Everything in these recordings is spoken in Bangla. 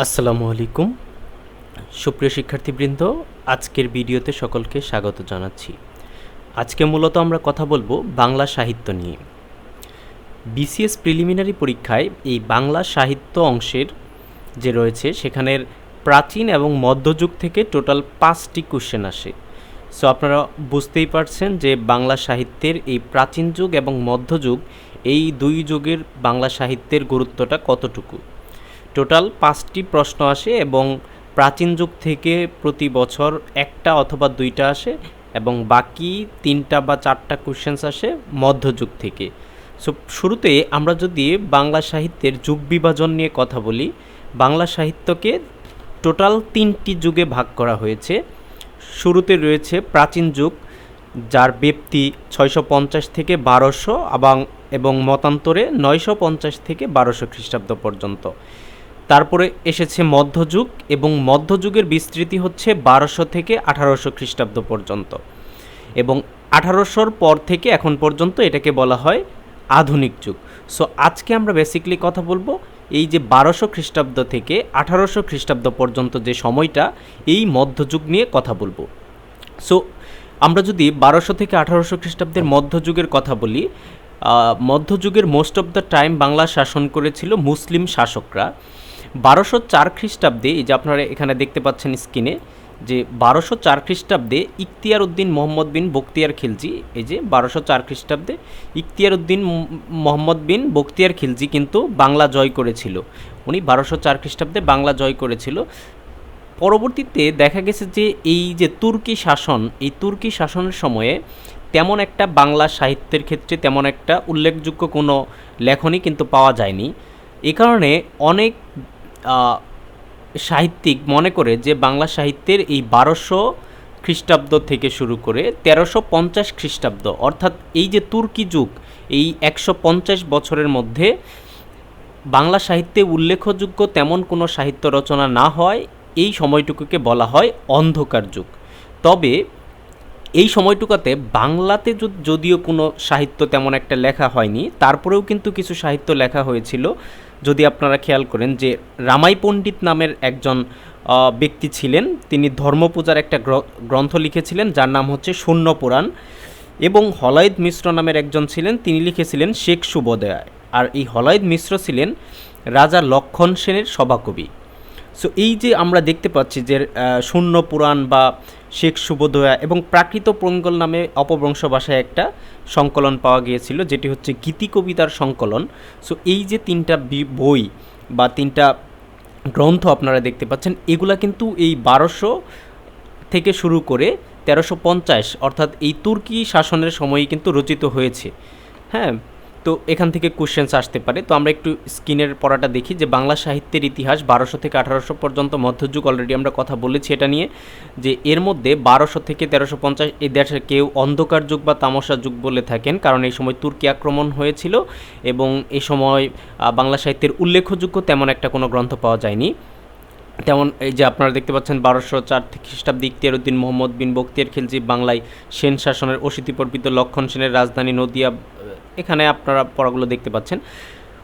আসসালামু আলাইকুম। সুপ্রিয় শিক্ষার্থীবৃন্দ, আজকের ভিডিওতে সকলকে স্বাগত জানাচ্ছি। আজকে মূলত আমরা কথা বলব বাংলা সাহিত্য নিয়ে। বিসিএস প্রিলিমিনারি পরীক্ষায় এই বাংলা সাহিত্য অংশের যে রয়েছে, সেখানের প্রাচীন এবং মধ্যযুগ থেকে টোটাল পাঁচটি কোশ্চেন আসে। সো আপনারা বুঝতেই পারছেন যে বাংলা সাহিত্যের এই প্রাচীন যুগ এবং মধ্যযুগ, এই দুই যুগের বাংলা সাহিত্যের গুরুত্বটা কতটুকু। টোটাল পাঁচটি প্রশ্ন আসে এবং প্রাচীন যুগ থেকে প্রতি বছর একটা অথবা দুইটা আসে এবং বাকি তিনটা বা চারটা কোশ্চেন্স আসে মধ্যযুগ থেকে। সো শুরুতে আমরা যদি বাংলা সাহিত্যের যুগ বিভাজন নিয়ে কথা বলি, বাংলা সাহিত্যকে টোটাল তিনটি যুগে ভাগ করা হয়েছে। শুরুতে রয়েছে প্রাচীন যুগ, যার ব্যক্তি ছয়শো পঞ্চাশ থেকে বারোশো এবং এবং মতান্তরে নয়শো পঞ্চাশ থেকে বারোশো খ্রিস্টাব্দ পর্যন্ত। তারপরে এসেছে মধ্যযুগ এবং মধ্যযুগের বিস্তৃতি হচ্ছে বারোশো থেকে আঠারোশো খ্রিস্টাব্দ পর্যন্ত এবং আঠারোশোর পর থেকে এখন পর্যন্ত এটাকে বলা হয় আধুনিক যুগ। সো আজকে আমরা বেসিকলি কথা বলব এই যে বারোশো খ্রিস্টাব্দ থেকে আঠারোশো খ্রিস্টাব্দ পর্যন্ত যে সময়টা, এই মধ্যযুগ নিয়ে কথা বলব। সো আমরা যদি বারোশো থেকে আঠারোশো খ্রিস্টাব্দের মধ্যযুগের কথা বলি মধ্যযুগের most of the time Bangla শাসন করেছিল মুসলিম শাসকরা। বারোশো চার খ্রিস্টাব্দে, এই যে আপনারা এখানে দেখতে পাচ্ছেন স্ক্রিনে যে বারোশো চার খ্রিস্টাব্দে ইখতিয়ার উদ্দিন মোহাম্মদ বিন বখতিয়ার খিলজি, এই যে বারোশো চার খ্রিস্টাব্দে ইখতিয়ার উদ্দিন মোহাম্মদ বিন বখতিয়ার খিলজি কিন্তু বাংলা জয় করেছিল। উনি বারোশো চার খ্রিস্টাব্দে বাংলা জয় করেছিল। পরবর্তীতে দেখা গেছে যে এই যে তুর্কি শাসন, এই তুর্কি শাসনের সময়ে তেমন একটা বাংলা সাহিত্যের ক্ষেত্রে তেমন একটা উল্লেখযোগ্য কোনো লেখনী কিন্তু পাওয়া যায়নি। এ কারণে অনেক সাহিত্যিক মনে করে যে বাংলা সাহিত্যের এই বারোশো খ্রিস্টাব্দ থেকে শুরু করে তেরোশো পঞ্চাশ খ্রিস্টাব্দ, অর্থাৎ এই যে তুর্কি যুগ, এই একশো পঞ্চাশ বছরের মধ্যে বাংলা সাহিত্যে উল্লেখযোগ্য তেমন কোনো সাহিত্য রচনা না হয়, এই সময়টুকুকে বলা হয় অন্ধকার যুগ। তবে এই সময়টুকাতে বাংলাতে যদিও কোনো সাহিত্য তেমন একটা লেখা হয়নি, তারপরেও কিন্তু কিছু সাহিত্য লেখা হয়েছিল। যদি আপনারা খেয়াল করেন যে রামাই পণ্ডিত নামের একজন ব্যক্তি ছিলেন। তিনি ধর্মপূজার একটা গ্র- গ্রন্থ লিখেছিলেন, যার নাম হচ্ছে শূন্য পুরাণ। এবং হলাইদ মিশ্র নামের একজন ছিলেন, তিনি লিখেছিলেন শেখ সুবোদয়। আর এই হলাইদ মিশ্র ছিলেন রাজা লক্ষণ সেনের সভাকবি। সো এই যে আমরা দেখতে পাচ্ছি যে শূন্য পুরাণ বা শেখ সুবোধয়া এবং প্রাকৃত পঙ্গল নামে অপভ্রংশ ভাষায় একটা সংকলন পাওয়া গিয়েছিল, যেটি হচ্ছে গীতি কবিতার সংকলন। সো এই যে তিনটা বই বা তিনটা গ্রন্থ আপনারা দেখতে পাচ্ছেন, এগুলা কিন্তু এই বারোশো থেকে শুরু করে তেরোশো পঞ্চাশ, অর্থাৎ এই তুর্কি শাসনের সময়ই কিন্তু রচিত হয়েছে। হ্যাঁ? তো এখান থেকে কোশ্চেন্স আসতে পারে। তো আমরা একটু স্ক্রিনের পড়াটা দেখি যে বাংলা সাহিত্যের ইতিহাস বারোশো থেকে আঠারোশো পর্যন্ত মধ্যযুগ অলরেডি আমরা কথা বলেছি এটা নিয়ে, যে এর মধ্যে বারোশো থেকে তেরোশো পঞ্চাশ এই দেশে কেউ অন্ধকার যুগ বা তামসা যুগ বলে থাকেন, কারণ এই সময় তুর্কি আক্রমণ হয়েছিল এবং এই সময় বাংলা সাহিত্যের উল্লেখযোগ্য তেমন একটা কোনো গ্রন্থ পাওয়া যায়নি। তেমন এই যে আপনারা দেখতে পাচ্ছেন বারোশো চার খ্রিস্টাব্দ খ্রিস্টাব্দে ইখতিয়ার উদ্দিন মোহাম্মদ বিন বক্তিয়ার খিলজি বাংলায় সেন শাসনের অশীতিপর্বিত লক্ষণ সেনের রাজধানী নদিয়া এখানে আপনারা পড়াগুলো দেখতে পাচ্ছেন।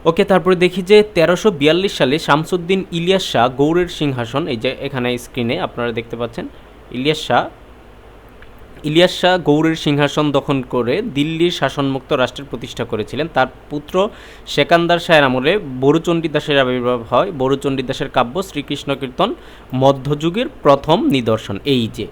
ওকে, তারপরে দেখি যে তেরোশো বিয়াল্লিশ সালে শামসুদ্দিন ইলিয়াস শাহ গৌড়ের সিংহাসন, এই যে এখানে স্ক্রিনে আপনারা দেখতে পাচ্ছেন, ইলিয়াস শাহ ইলিয়াস শাহ গৌড়ের সিংহাসন দখল করে দিল্লির শাসনমুক্ত রাষ্ট্রের প্রতিষ্ঠা করেছিলেন। তার পুত্র সেকান্দার শাহের আমলে বড়ুচণ্ডী দাসের আবির্ভাব হয়। বড়ুচণ্ডী দাসের কাব্য শ্রীকৃষ্ণ কীর্তন মধ্যযুগের প্রথম নিদর্শন। এই যে,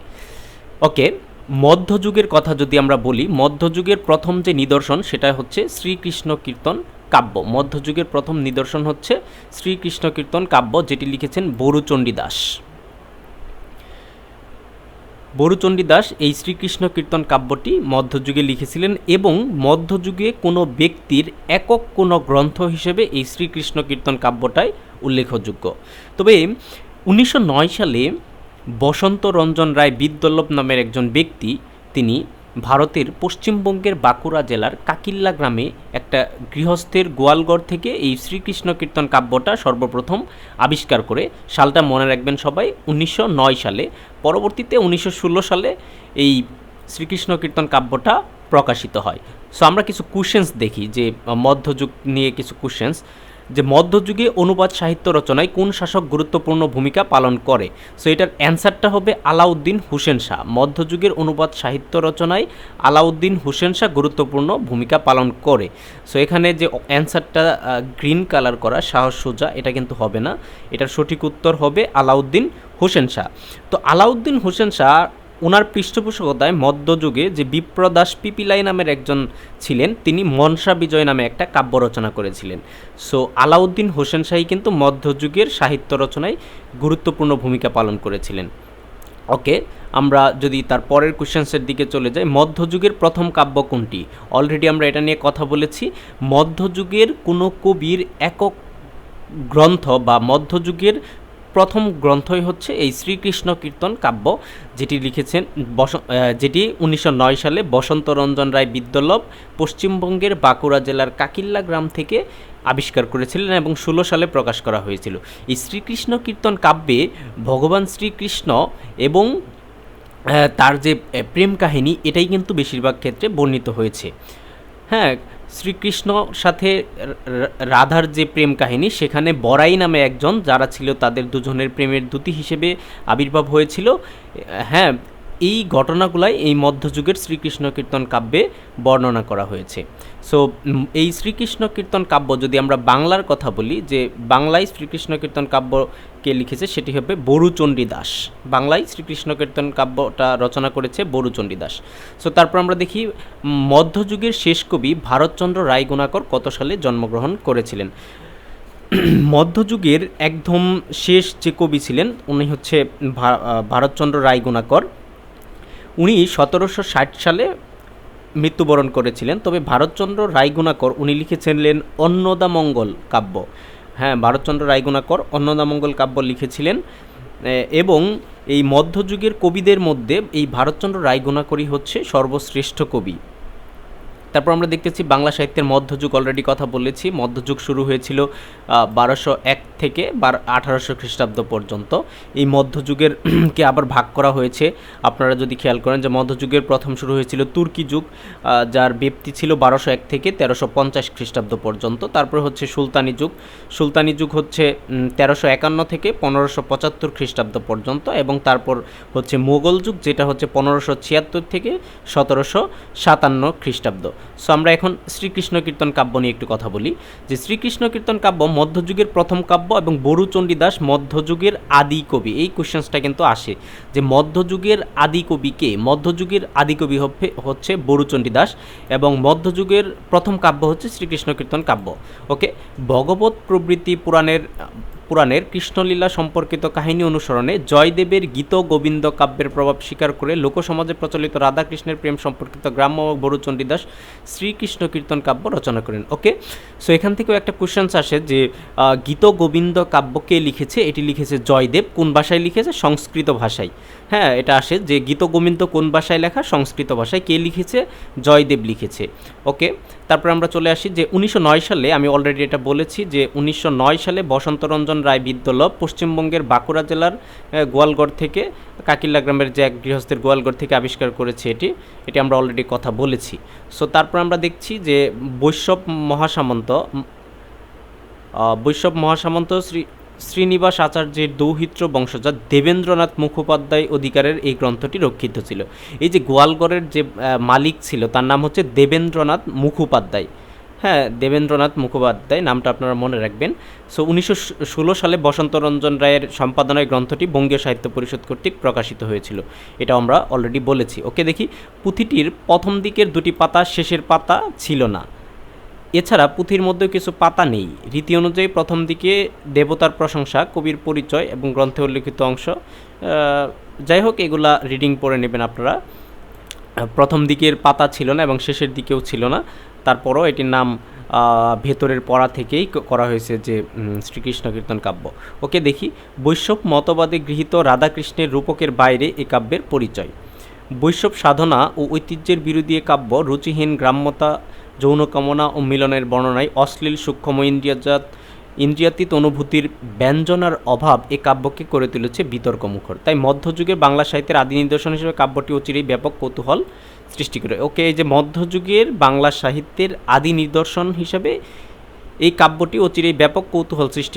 ওকে, মধ্যযুগের কথা যদি আমরা বলি, মধ্যযুগের প্রথম যে নিদর্শন সেটা হচ্ছে শ্রীকৃষ্ণ কীর্তন কাব্য। মধ্যযুগের প্রথম নিদর্শন হচ্ছে শ্রীকৃষ্ণ কীর্তন কাব্য, যেটি লিখেছেন বড়ুচণ্ডী দাস। বরুচণ্ডী দাস এই শ্রীকৃষ্ণ কীর্তন কাব্যটি মধ্যযুগে লিখেছিলেন এবং মধ্যযুগে কোনো ব্যক্তির একক কোনো গ্রন্থ হিসেবে এই শ্রীকৃষ্ণ কীর্তন কাব্যটাই উল্লেখযোগ্য। তবে উনিশশো নয় সালে বসন্ত রঞ্জন রায় বিদ্যল্লভ নামের একজন ব্যক্তি, তিনি ভারতের পশ্চিমবঙ্গের বাঁকুড়া জেলার কাকিল্লা গ্রামে একটা গৃহস্থের গোয়ালগড় থেকে এই শ্রীকৃষ্ণ কীর্তন কাব্যটা সর্বপ্রথম আবিষ্কার করে সালটা মনে রাখবেন সবাই, উনিশশো নয় সালে। পরবর্তীতে উনিশশো ষোলো সালে এই শ্রীকৃষ্ণ কীর্তন কাব্যটা প্রকাশিত হয়। সো আমরা কিছু কোশ্চেন্স দেখি যে, মধ্যযুগ নিয়ে কিছু কোশ্চেন্স যে মধ্যযুগে অনুবাদ সাহিত্য রচনায় কোন শাসক গুরুত্বপূর্ণ ভূমিকা পালন করে। সো এটার অ্যান্সারটা হবে আলাউদ্দিন হুসেন শাহ। মধ্যযুগের অনুবাদ সাহিত্য রচনায় আলাউদ্দিন হুসেন শাহ গুরুত্বপূর্ণ ভূমিকা পালন করে। সো এখানে যে অ্যান্সারটা গ্রিন কালার করা সাহস সোজা, এটা কিন্তু হবে না। এটার সঠিক উত্তর হবে আলাউদ্দিন হোসেন শাহ। তো আলাউদ্দিন হোসেন শাহ ওনার পৃষ্ঠপোষকতায় মধ্যযুগে যে বিপ্রদাস পিপিলাই নামের একজন ছিলেন, তিনি মনসা বিজয় নামে একটা কাব্য রচনা করেছিলেন। সো, আলাউদ্দিন হোসেন শাহী কিন্তু মধ্যযুগের সাহিত্য রচনায় গুরুত্বপূর্ণ ভূমিকা পালন করেছিলেন। ওকে, আমরা যদি তার পরের কোশ্চেন্সের দিকে চলে যাই, মধ্যযুগের প্রথম কাব্য কোনটি? অলরেডি আমরা এটা নিয়ে কথা বলেছি। মধ্যযুগের কোনো কবির একক গ্রন্থ বা মধ্যযুগের প্রথম গ্রন্থই হচ্ছে এই শ্রীকৃষ্ণ কীর্তন কাব্য, যেটি লিখেছেন বস যেটি উনিশশো নয় সালে বসন্ত রঞ্জন রায় বিদ্যালভ পশ্চিমবঙ্গের বাঁকুড়া জেলার কাকিল্লা গ্রাম থেকে আবিষ্কার করেছিলেন এবং ষোলো সালে প্রকাশ করা হয়েছিল। এই শ্রীকৃষ্ণ কীর্তন কাব্যে ভগবান শ্রীকৃষ্ণ এবং তার যে প্রেম কাহিনী, এটাই কিন্তু বেশিরভাগ ক্ষেত্রে বর্ণিত হয়েছে। হ্যাঁ শ্রীকৃষ্ণ সাথে রাধার যে প্রেম কাহিনী, সেখানে বরাই নামে একজন, যারা ছিল তাদের দুজনের প্রেমের দ্যুতি হিসেবে আবির্ভাব হয়েছিল। হ্যাঁ এই ঘটনাগুলাই এই মধ্যযুগের শ্রীকৃষ্ণ কীর্তন কাব্যে বর্ণনা করা হয়েছে। সো এই শ্রীকৃষ্ণ কীর্তন কাব্য যদি আমরা বাংলার কথা বলি, যে বাংলায় শ্রীকৃষ্ণ কীর্তন কাব্যকে লিখেছে সেটি হবে বরুচণ্ডী দাস। বাংলায় শ্রীকৃষ্ণ কীর্তন কাব্যটা রচনা করেছে বরুচণ্ডী দাস। সো তারপর আমরা দেখি মধ্যযুগের শেষ কবি ভারতচন্দ্র রায়গুণাকর কত সালে জন্মগ্রহণ করেছিলেন? মধ্যযুগের একদম শেষ যে কবি ছিলেন, উনি হচ্ছে ভারতচন্দ্র রায়গুণাকর। উনি সতেরোশো ষাট সালে মৃত্যুবরণ করেছিলেন। তবে ভারতচন্দ্র রায়গুণাকর, উনি লিখেছিলেন অন্নদামঙ্গল কাব্য। হ্যাঁ ভারতচন্দ্র রায়গুণাকর অন্নদামঙ্গল কাব্য লিখেছিলেন। এবং এই মধ্যযুগের কবিদের মধ্যে এই ভারতচন্দ্র রায়গুণাকরই হচ্ছে সর্বশ্রেষ্ঠ কবি। তারপর আমরা দেখতেছি বাংলা সাহিত্যের মধ্যযুগ অলরেডি কথা বলেছি। মধ্যযুগ শুরু হয়েছিল বারোশো এক থেকে বার, আঠারোশো খ্রিস্টাব্দ পর্যন্ত। এই মধ্যযুগের কে আবার ভাগ করা হয়েছে। আপনারা যদি খেয়াল করেন যে মধ্যযুগের প্রথম শুরু হয়েছিল তুর্কি যুগ যার ব্যক্তি ছিল বারোশো এক থেকে তেরোশো পঞ্চাশ খ্রিস্টাব্দ পর্যন্ত। তারপর হচ্ছে সুলতানি যুগ। সুলতানি যুগ হচ্ছে তেরোশো একান্ন থেকে পনেরোশো পঁচাত্তর খ্রিস্টাব্দ পর্যন্ত এবং তারপর হচ্ছে মোগল যুগ, যেটা হচ্ছে পনেরোশো ছিয়াত্তর থেকে সতেরোশো সাতান্ন খ্রিস্টাব্দ। সো আমরা এখন শ্রীকৃষ্ণ কীর্তন কাব্য নিয়ে একটু কথা বলি। যে শ্রীকৃষ্ণ কীর্তন কাব্য মধ্যযুগের প্রথম কাব্য এবং বরুচণ্ডী দাস মধ্যযুগের আদি কবি। এই কোশ্চেন্সটা কিন্তু আসে। যে মধ্যযুগের আদি কবি কে? মধ্যযুগের আদি কবি হচ্ছে বরুচণ্ডী দাস এবং মধ্যযুগের প্রথম কাব্য হচ্ছে শ্রীকৃষ্ণ কীর্তন কাব্য। ওকে ভগবত প্রবৃত্তি পুরাণের পুরাণের কৃষ্ণলীলা সম্পর্কিত কাহিনী অনুসরণে জয়দেবের গীত গোবিন্দ কাব্যের প্রভাব স্বীকার করে লোকসমাজে প্রচলিত রাধাকৃষ্ণের প্রেম সম্পর্কিত গ্রাম্য বড়ুচণ্ডীদাস শ্রীকৃষ্ণ কীর্তন কাব্য রচনা করেন। ওকে সো এখান থেকেও একটা কোশ্চেন্স আসে যে গীত গোবিন্দ কাব্য কে লিখেছে, এটি লিখেছে জয়দেব, কোন ভাষায় লিখেছে? সংস্কৃত ভাষায়। হ্যাঁ এটা আসে যে গীত গোবিন্দ কোন ভাষায় লেখা? সংস্কৃত ভাষায়। কে লিখেছে? জয়দেব লিখেছে। ওকে? তারপর আমরা চলে আসি যে উনিশশো নয় সালে আমি অলরেডি এটা বলেছি যে উনিশশো নয় সালে বসন্তরঞ্জন রায় বিদ্যালয় পশ্চিমবঙ্গের বাঁকুড়া জেলার গোয়ালগড় থেকে, কাকিল্লা গ্রামের যে এক গৃহস্থের গোয়ালগড় থেকে আবিষ্কার করেছে এটি। এটি আমরা অলরেডি কথা বলেছি। সো তারপর আমরা দেখছি যে বৈষ্ণব মহাসামন্ত বৈষ্ণব মহাসামন্ত শ্রী শ্রীনিবাস আচার্যের দৌহিত্র বংশজাত দেবেন্দ্রনাথ মুখোপাধ্যায় অধিকারের এই গ্রন্থটি রক্ষিত ছিল। এই যে গোয়ালগড়ের যে মালিক ছিল, তার নাম হচ্ছে দেবেন্দ্রনাথ মুখোপাধ্যায়। হ্যাঁ দেবেন্দ্রনাথ মুখোপাধ্যায় নামটা আপনারা মনে রাখবেন। সো উনিশশো ষোলো সালে বসন্তরঞ্জন রায়ের সম্পাদনায় গ্রন্থটি বঙ্গীয় সাহিত্য পরিষদ কর্তৃক প্রকাশিত হয়েছিল। এটা আমরা অলরেডি বলেছি। ওকে দেখি, পুঁথিটির প্রথম দিকের দুটি পাতা শেষের পাতা ছিল না। এছাড়া পুঁথির মধ্যে কিছু পাতা নেই। রীতি অনুযায়ী প্রথম দিকে দেবতার প্রশংসা, কবির পরিচয় এবং গ্রন্থে উল্লেখিত অংশ। যাই হোক, এগুলা রিডিং পড়ে নেবেন আপনারা। প্রথম দিকের পাতা ছিল না এবং শেষের দিকেও ছিল না। তারপরও এটির নাম ভেতরের পড়া থেকেই করা হয়েছে যে শ্রীকৃষ্ণ কীর্তন কাব্য। ওকে দেখি। বৈষ্ণব মতবাদে গৃহীত রাধাকৃষ্ণের রূপকের বাইরে এ কাব্যের পরিচয়। বৈষ্ণব সাধনা ও ঐতিহ্যের বিরোধী কাব্য রুচিহীন, গ্রাম্যতা যৌন কামনা ও মিলনের বর্ণনায় অশ্লীল, সূক্ষ্ম ইন্দ্রিয়াজাত, ইন্দ্রিয়াতীত অনুভূতির ব্যঞ্জনার অভাব এ কাব্যকে করে তুলেছে বিতর্ক মুখর তাই মধ্যযুগে বাংলা সাহিত্যের আদি নিদর্শন হিসেবে কাব্যটি অচিরেই ব্যাপক কৌতূহল সৃষ্টি করে। ওকে, এই যে মধ্যযুগের বাংলা সাহিত্যের আদি নিদর্শন হিসেবে এই কাব্যটি অচিরেই ব্যাপক কৌতূহল সৃষ্টি